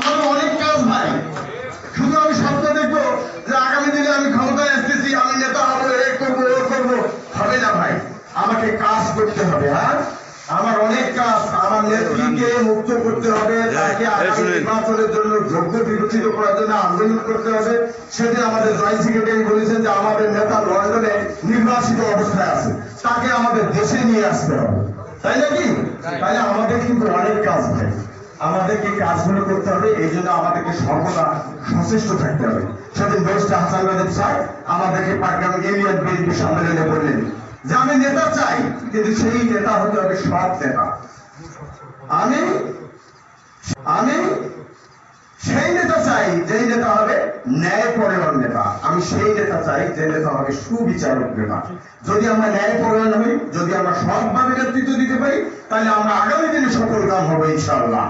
আমারও অনেক কাজ ভাই শুধু আমি স্বপ্ন দেখব যে আগামী দিনে আমি ক্ষমতায় আসতেছি আমি নেতা হব এ করব ও করব। হবে না ভাই আমাকে কাজ করতে হবে হ্যাঁ? আমার অনেক কাজ আমার নেত্রীকে মুক্ত করতে হবে তাকে আগামী নির্বাচনের জন্য যোগ্য বিবেচিত করার জন্য আন্দোলন করতে হবে। সেটি আমাদের জয়েন্ট সেক্রেটারি বলেছেন যে আমাদের নেতা লন্ডনে নির্বাচিত অবস্থায় আছে। তাকে আমাদের দেশে নিয়ে আসতে হবে। তাই নাকি? তাহলে আমাদের কিন্তু অনেক কাজ ভাই। আমাদেরকে কাজগুলো করতে হবে, এই জন্য আমাদেরকে সর্বদা সচেষ্ট থাকতে হবে। সেদিন দোষটা হাসান রাজীব স্যার, আমাদেরকে পাটগ্রাম ইউনিয়ন বিএনপি সম্মেলনে বললেন, যে আমি নেতা চাই, কিন্তু সেই নেতা হতে হবে সৎ নেতা। আমি আমি সেই নেতা চাই, যেই নেতা হবে ন্যায় পরায়ণ নেতা। আমি সেই নেতা চাই যে নেতা হবে সুবিচারক নেতা। যদি আমরা ন্যায় পরায়ণ হই, যদি আমরা সৎভাবে নেতৃত্ব দিতে পারি, তাহলে আমরা আগামী দিনে সফল কাম হবে, ইনশাআল্লাহ।